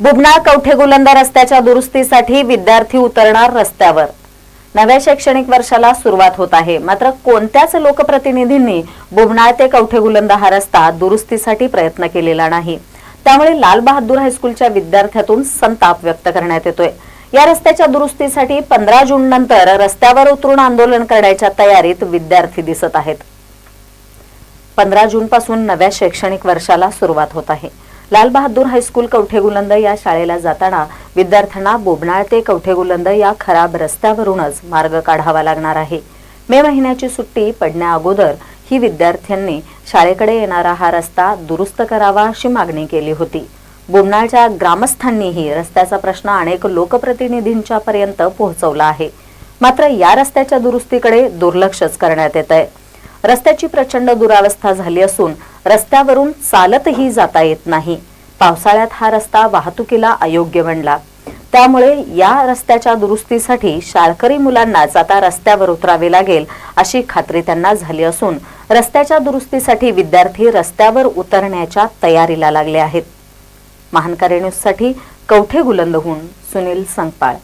बुबनाळ कवठे गुलंदा रस्त्याच्या दुरुस्तीसाठी विद्यार्थी उतरणार रस्त्यावर. नव्या शैक्षणिक वर्षाला सुरुवात होत आहे. मात्र कोणत्याच लोकप्रतिनिधींनी बुबनाळ ते कवठे गुलंदा हा रस्ता दुरुस्तीसाठी प्रयत्न केलेला नाही. त्यामुळे लाल बहादूर हायस्कूलच्या विद्यार्थ्यातून संताप व्यक्त करण्यात येतोय. या रस्त्याच्या दुरुस्तीसाठी पंधरा जून नंतर रस्त्यावर उतरून आंदोलन करण्याच्या तयारीत विद्यार्थी दिसत आहेत. पंधरा जून पासून नव्या शैक्षणिक वर्षाला सुरुवात होत आहे. लालबहादूर हायस्कूल कवठेगुलंद या शाळेला जाताना विद्यार्थ्यांना बोबनाळ ते कवठेगुलंद या खराब रस्त्यावरूनच मार्ग काढावा लागणार आहे. मे महिन्याची सुट्टी पडण्याअगोदर ही विद्यार्थ्यांनी शाळेकडे येणारा हा रस्ता दुरुस्त करावा अशी मागणी केली होती. बोमनाळच्या ग्रामस्थांनीही रस्त्याचा प्रश्न अनेक लोकप्रतिनिधींच्या पर्यंत पोहोचवला आहे. मात्र या रस्त्याच्या दुरुस्तीकडे दुर्लक्षच करण्यात येत आहे रस्त्याची प्रचंड दुरावस्था झाली असून रस्त्यावरून चालतही जाता येत नाही. पावसाळ्यात हा रस्ता वाहतुकीला अयोग्य बनला. त्यामुळे या रस्त्याच्या दुरुस्तीसाठी शाळकरी मुलांनाच आता रस्त्यावर उतरावे लागेल अशी खात्री त्यांना झाली असून रस्त्याच्या दुरुस्तीसाठी विद्यार्थी रस्त्यावर उतरण्याच्या तयारीला लागले आहेत. महानकारी न्यूजसाठी कवठे गुलंदहून सुनील संगपाळ.